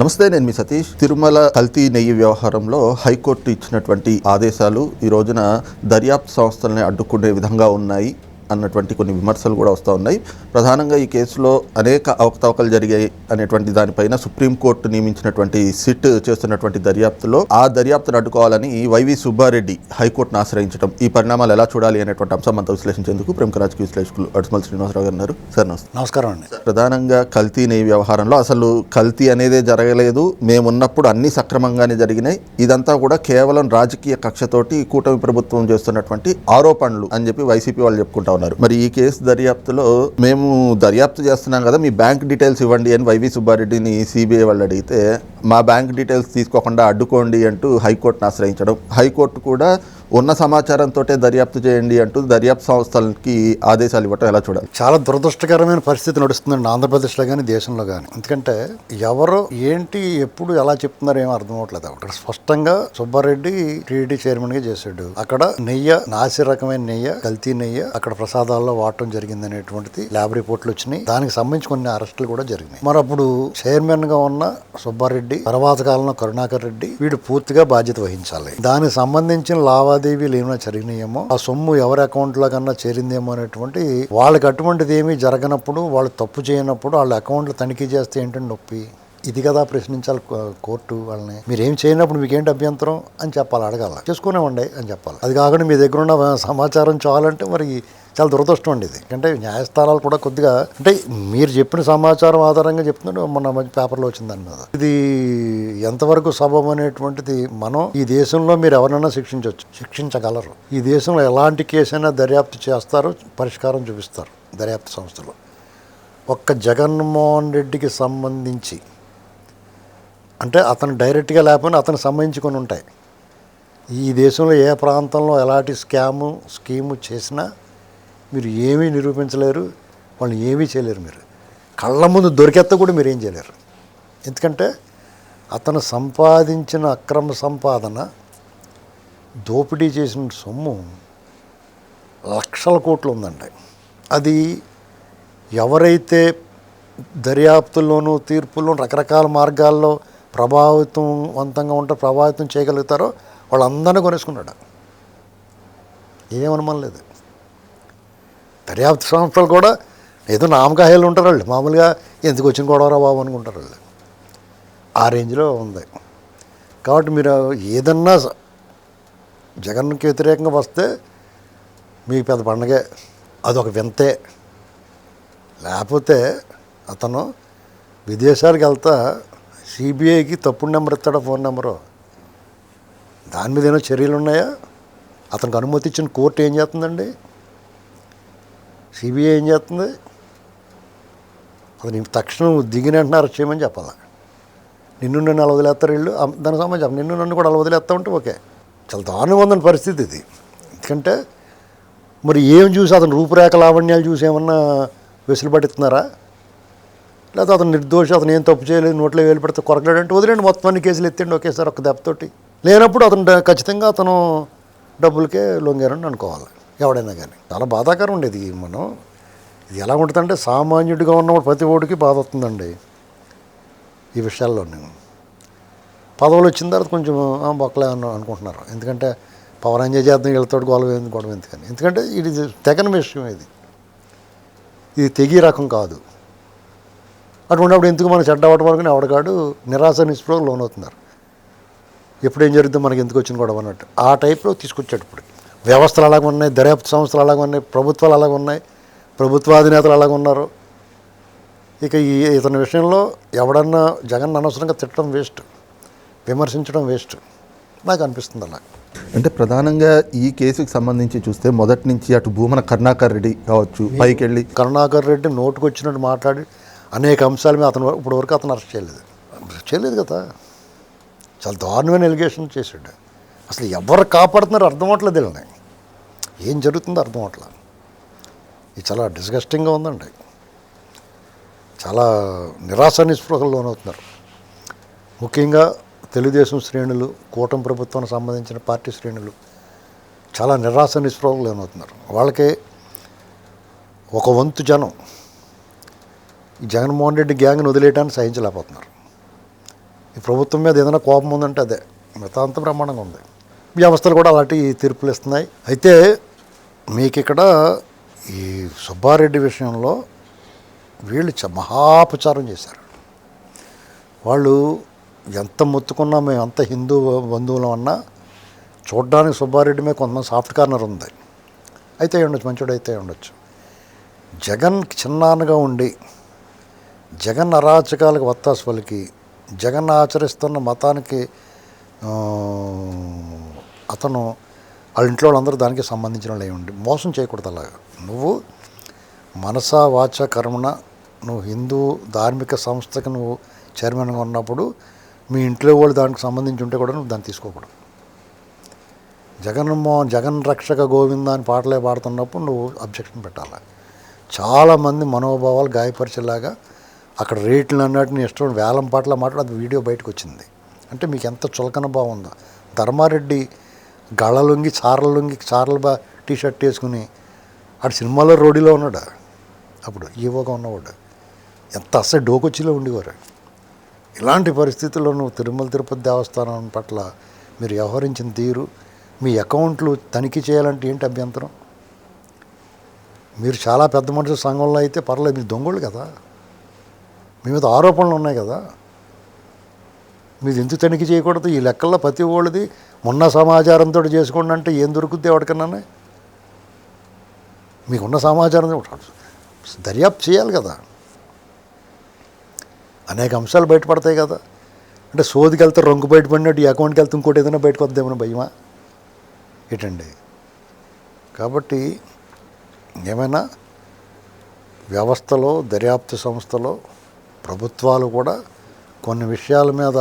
నమస్తే నేను మీ సతీష్. తిరుమల కల్తీ నెయ్యి వ్యవహారంలో హైకోర్టు ఇచ్చినటువంటి ఆదేశాలు ఈ రోజున దర్యాప్తు సంస్థల్ని అడ్డుకునే విధంగా ఉన్నాయి. అన్నటువంటి కొన్ని విమర్శలు కూడా వస్తూ ఉన్నాయి. ప్రధానంగా ఈ కేసులో అనేక అవకతవకలు జరిగాయి అనేటువంటి దానిపైన సుప్రీంకోర్టు నియమించినటువంటి సిట్ చేస్తున్నటువంటి దర్యాప్తులో ఆ దర్యాప్తును అడ్డుకోవాలని వైవి సుబ్బారెడ్డి హైకోర్టును ఆశ్రయించడం ఈ పరిణామాలు ఎలా చూడాలి అనేటువంటి అంశం అంతా విశ్లేషించేందుకు ప్రముఖ రాజకీయ విశ్లేషకులు అడుసుమల్ శ్రీనివాసరావు గారు ఉన్నారు. సార్ నమస్తే. నమస్కారం అండి. ప్రధానంగా కల్తీ నెయ్యి వ్యవహారంలో అసలు కల్తీ అనేదే జరగలేదు. మేమున్నప్పుడు అన్ని సక్రమంగానే జరిగినాయి. ఇదంతా కూడా కేవలం రాజకీయ కక్షతోటి కూటమి ప్రభుత్వం చేస్తున్నటువంటి ఆరోపణలు అని చెప్పి వైసీపీ వాళ్ళు చెప్పుకుంటా ఉన్నారు. మరి ఈ కేసు దర్యాప్తులో మేము దర్యాప్తు చేస్తున్నాం కదా మీ బ్యాంక్ డీటెయిల్స్ ఇవ్వండి అని వైవి సుబ్బారెడ్డిని సిబిఐ వాళ్ళు అడిగితే మా బ్యాంక్ డీటెయిల్స్ తీసుకోకుండా అడ్డుకోండి అంటూ హైకోర్టును ఆశ్రయించడం. హైకోర్టు కూడా ఉన్న సమాచారంతో దర్యాప్తు చేయండి అంటూ దర్యాప్తు సంస్థలకి ఆదేశాలు ఇవ్వటం ఎలా చూడాలి? చాలా దురదృష్టకరమైన పరిస్థితి నడుస్తుందండి ఆంధ్రప్రదేశ్లో కానీ దేశంలో కానీ ఎందుకంటే ఎవరు ఏంటి ఎప్పుడు ఎలా చెప్తున్నారో ఏమో అర్థం అవ్వట్లేదు అక్కడ. స్పష్టంగా సుబ్బారెడ్డి టీడీ చైర్మన్గా చేశాడు. అక్కడ నెయ్యి నాసి రకమైన నెయ్యి కల్తీ నెయ్యి అక్కడ ప్రసాదాల్లో వాడటం జరిగింది అనేటువంటిది ల్యాబ్ రిపోర్ట్లు వచ్చినాయి. దానికి సంబంధించి కొన్ని అరెస్టులు కూడా జరిగినాయి. మరి అప్పుడు చైర్మన్గా ఉన్న సుబ్బారెడ్డి తర్వాత కాలంలో కరుణాకర్ రెడ్డి వీడు పూర్తిగా బాధ్యత వహించాలి. దానికి సంబంధించిన లావాదేవీలు ఏమైనా జరిగినాయేమో? ఆ సొమ్ము ఎవరి అకౌంట్లో కన్నా చేరిందేమో అనేటువంటి వాళ్ళకి అటువంటిది ఏమీ జరగనప్పుడు వాళ్ళు తప్పు చేయనప్పుడు వాళ్ళ అకౌంట్లు తనిఖీ చేస్తే ఏంటంటే నొప్పి? ఇది కదా ప్రశ్నించాలి కో- కోర్టు వాళ్ళని. మీరు ఏం చేయనప్పుడు మీకేంటి అభ్యంతరం అని చెప్పాలి అడగాల. ఉండే అని చెప్పాలి. అది కాకుండా మీ దగ్గర ఉన్న సమాచారం చాలంటే మరి చాలా దురదృష్టం అండి ఇది. అంటే న్యాయస్థానాలు కూడా కొద్దిగా అంటే మీరు చెప్పిన సమాచారం ఆధారంగా చెప్తున్నాడు మొన్న మంచి పేపర్లో వచ్చింది దాని మీద ఇది ఎంతవరకు సబబు అనేటువంటిది మనం ఈ దేశంలో మీరు ఎవరైనా శిక్షించవచ్చు శిక్షించగలరు. ఈ దేశంలో ఎలాంటి కేసైనా దర్యాప్తు చేస్తారు పరిష్కారం చూపిస్తారు దర్యాప్తు సంస్థలు. ఒక్క జగన్మోహన్ రెడ్డికి సంబంధించి అంటే అతను డైరెక్ట్గా లేకపోయినా అతను సంబంధించుకొని ఉంటాయి. ఈ దేశంలో ఏ ప్రాంతంలో ఎలాంటి స్కాము స్కీము చేసినా మీరు ఏమీ నిరూపించలేరు వాళ్ళని ఏమీ చేయలేరు మీరు. కళ్ళ ముందు దొరికెత్త కూడా మీరు ఏం చేయలేరు. ఎందుకంటే అతను సంపాదించిన అక్రమ సంపాదన దోపిడీ చేసిన సొమ్ము లక్షల కోట్లు ఉందండి. అది ఎవరైతే దర్యాప్తుల్లోనూ తీర్పుల్లోనూ రకరకాల మార్గాల్లో ప్రభావితవంతంగా ఉంటే ప్రభావితం చేయగలుగుతారో వాళ్ళందరినీ కొనేసుకున్నాడు ఏం లేదు. దర్యాప్తు సంస్థలు కూడా ఏదో నామకాయాలు ఉంటారు వాళ్ళు. మామూలుగా ఎందుకు వచ్చిన గొడవరా బాబు అనుకుంటారు వాళ్ళు. ఆ రేంజ్లో ఉంది. కాబట్టి మీరు ఏదన్నా జగన్కి వ్యతిరేకంగా వస్తే మీకు పెద్ద పండగే. అదొక వింతే. లేకపోతే అతను విదేశాలకు వెళ్తా సిబిఐకి తప్పుడు నెంబర్ ఇస్తాడా ఫోన్ నెంబరు? దాని మీద ఏమైనా చర్యలు ఉన్నాయా? అతనికి అనుమతి ఇచ్చిన కోర్టు ఏం చేస్తుందండి? సిబిఐ ఏం చేస్తుంది? అతను తక్షణం దిగిన వెంటనే అరెస్ట్ చేయమని చెప్పాలి? నిన్ను నన్ను అలా వదిలేస్తారు వీళ్ళు? దానికి సంబంధించి నిన్ను నన్ను కూడా అలా వదిలేస్తా ఉంటే ఓకే. చాలా దారుణంగా ఉందని పరిస్థితి ఇది. ఎందుకంటే మరి ఏం చూసి అతను రూపురేఖ లావణ్యాలు చూసి ఏమన్నా వెసులుబడిస్తున్నారా లేకపోతే అతను నిర్దోషి అతను ఏం తప్పు చేయలేదు నోట్లో వేలు పెడితే కొరకలేడంటే వదిలేండి మొత్తం అన్ని కేసులు ఎత్తండి ఒకేసారి ఒక దెబ్బతోటి. లేనప్పుడు అతను ఖచ్చితంగా అతను డబ్బులకే లొంగారని అనుకోవాలి ఎవడైనా కానీ చాలా బాధాకరం ఉండేది మనం. ఇది ఎలా ఉంటుందంటే సామాన్యుడిగా ఉన్నప్పుడు ప్రతి ఓడికి బాధ వస్తుందండి ఈ విషయాల్లో నేను పదవులు వచ్చిన తర్వాత కొంచెం బొక్కలే అన్న అనుకుంటున్నారు. ఎందుకంటే పవర్ ఎంజాయ్ చేద్దాం వీళ్ళతోటి గొడవ ఎందుకోవడం ఎందుకని. ఎందుకంటే ఇది తెగని విషయం ఇది. ఇది తెగి రకం కాదు. అటువంటిప్పుడు ఎందుకు మనం చెడ్డ అవటం వరకు ఎవడగాడు నిరాశ నిస్పృహకు లోనవుతున్నారు. ఎప్పుడు ఏం జరుగుతుందో మనకి ఎందుకు వచ్చిన గొడవ అన్నట్టు. ఆ టైప్లో తీసుకొచ్చాడు ఇప్పుడు. వ్యవస్థలు అలాగ ఉన్నాయి దర్యాప్తు సంస్థలు అలాగ ఉన్నాయి ప్రభుత్వాలు అలాగ ఉన్నాయి ప్రభుత్వాధినేతలు అలాగ ఉన్నారు. ఇక ఈ ఇతని విషయంలో ఎవడన్నా జగన్ అనవసరంగా తిట్టడం వేస్ట్ విమర్శించడం వేస్ట్. నాకు అనిపిస్తుంది అలా. అంటే ప్రధానంగా ఈ కేసుకి సంబంధించి చూస్తే మొదటి నుంచి అటు భూమన కరుణాకర్ రెడ్డి కావచ్చు పైకి వెళ్ళి కరుణాకర్ రెడ్డి నోటుకు వచ్చినట్టు మాట్లాడి అనేక అంశాల మీద అతను ఇప్పుడు వరకు అతను అరెస్ట్ చేయలేదు. చేయలేదు కదా. చాలా దారుణమైన ఎలిగేషన్ చేశాడు. అసలు ఎవరు కాపాడుతున్నారో అర్థం అవట్లేదు వీళ్ళని. ఏం జరుగుతుందో అర్థం అవట్లేదు ఇది చాలా డిస్గస్టింగ్గా ఉందండి. చాలా నిరాశ నిస్పృహలు లోనవుతున్నారు. ముఖ్యంగా తెలుగుదేశం శ్రేణులు కూటమి ప్రభుత్వానికి సంబంధించిన పార్టీ శ్రేణులు చాలా నిరాశ నిస్పృహలు లోనవుతున్నారు. వాళ్ళకి ఒక వంతు జనం ఈ జగన్మోహన్ రెడ్డి గ్యాంగ్ని వదిలేయడానికి సహించలేకపోతున్నారు. ఈ ప్రభుత్వం మీద ఏదైనా కోపం ఉందంటే అదే. మిగతా అంత బ్రహ్మాండంగా ఉంది. వ్యవస్థలు కూడా అలాంటి తీర్పులు ఇస్తున్నాయి. అయితే మీకు ఇక్కడ ఈ సుబ్బారెడ్డి విషయంలో వీళ్ళు చ- మహాపచారం చేశారు. వాళ్ళు ఎంత మొత్తుకున్నా మేము ఎంత హిందూ బంధువులం అన్నా చూడడానికి సుబ్బారెడ్డి మీద కొంతమంది సాఫ్ట్ కార్నర్ ఉంది. అయితే ఉండొచ్చు మంచోడు అయితే ఉండొచ్చు. జగన్ చిన్నాన్నగా ఉండి జగన్ అరాచకాలకు వత్తాసు పలికి. జగన్ ఆచరిస్తున్న మతానికి అతను వాళ్ళ ఇంట్లో వాళ్ళందరూ దానికి సంబంధించిన వాళ్ళు ఉండి మోసం చేయకూడదు అలాగా. నువ్వు మనసా వాచ కర్మణ నువ్వు హిందూ ధార్మిక సంస్థకి నువ్వు చైర్మన్గా ఉన్నప్పుడు మీ ఇంట్లో వాళ్ళు దానికి సంబంధించి ఉంటే కూడా నువ్వు దాన్ని తీసుకోకూడదు. జగన్మోహన్ జగన్ రక్షక గోవింద అని పాటలే పాడుతున్నప్పుడు నువ్వు అబ్జెక్షన్ పెట్టాలి? చాలామంది మనోభావాలు గాయపరిచేలాగా అక్కడ రేట్లు అన్నట్టు ఇష్టం వేలం పాటల మాట్లాడి అది వీడియో బయటకు వచ్చింది. అంటే మీకు ఎంత చులకన బాగుందో ధర్మారెడ్డి గళలుంగి చారలుంగి చారల బా టీ షర్ట్ వేసుకుని ఆడు సినిమాలో రోడీలో ఉన్నాడు? అప్పుడు ఈవోగా ఉన్నవాడు. ఎంత అసలు డోకొచ్చిలో ఉండేవారు. ఇలాంటి పరిస్థితుల్లో నువ్వు తిరుమల తిరుపతి దేవస్థానం పట్ల మీరు వ్యవహరించిన తీరు మీ అకౌంట్లు తనిఖీ చేయాలంటే ఏంటి అభ్యంతరం? మీరు చాలా పెద్ద మనుషుల సంఘంలో అయితే పర్లేదు మీరు దొంగలు కదా. మీ మీద ఆరోపణలు ఉన్నాయి కదా. మీరు ఎందుకు తనిఖీ చేయకూడదు? ఈ లెక్కల్లో ప్రతి వాళ్ళది మొన్న సమాచారంతో చేసుకోండి అంటే ఏం దొరుకుద్ది ఎవరికన్నా మీకున్న సమాచారం దర్యాప్తు చేయాలి కదా. అనేక అంశాలు బయటపడతాయి కదా. అంటే సోదికి వెళ్తే రంగు బయటపడినట్టు ఈ అకౌంట్కి వెళ్తే ఇంకోటి ఏదైనా బయటకు వద్దేమో భయమా? ఏంటండి? కాబట్టి ఏమైనా వ్యవస్థలో దర్యాప్తు సంస్థలో ప్రభుత్వాలు కూడా కొన్ని విషయాల మీద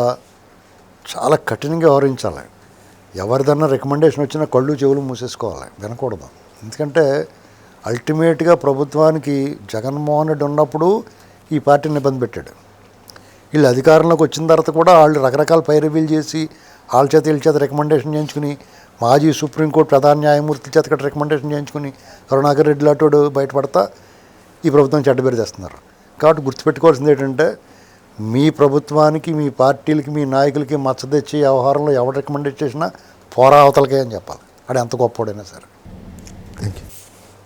చాలా కఠినంగా వ్యవహరించాలి. ఎవరిదన్నా రికమెండేషన్ వచ్చినా కళ్ళు చెవులు మూసేసుకోవాలి వినకూడదు. ఎందుకంటే అల్టిమేట్గా ప్రభుత్వానికి జగన్మోహన్ రెడ్డి ఉన్నప్పుడు ఈ పార్టీని ఇబ్బంది పెట్టాడు. వీళ్ళు అధికారంలోకి వచ్చిన తర్వాత కూడా వాళ్ళు రకరకాల పైరవీలు చేసి వాళ్ళ చేత వీళ్ళ చేత రికమెండేషన్ చేయించుకుని మాజీ సుప్రీంకోర్టు ప్రధాన న్యాయమూర్తి చేత రికమెండేషన్ చేయించుకుని కరుణాకర్ రెడ్డి లాంటి బయటపడతా ఈ ప్రభుత్వం చెడ్డబేరు చేస్తున్నారు కాబట్టి గుర్తుపెట్టుకోవాల్సింది ఏంటంటే మీ ప్రభుత్వానికి మీ పార్టీలకి మీ నాయకులకి మచ్చ తెచ్చి వ్యవహారంలో ఎవరు రికమెండేట్ చేసినా పోరావతలకే అని చెప్పాలి. అది ఎంత గొప్పవాడైనా సరే. Thank you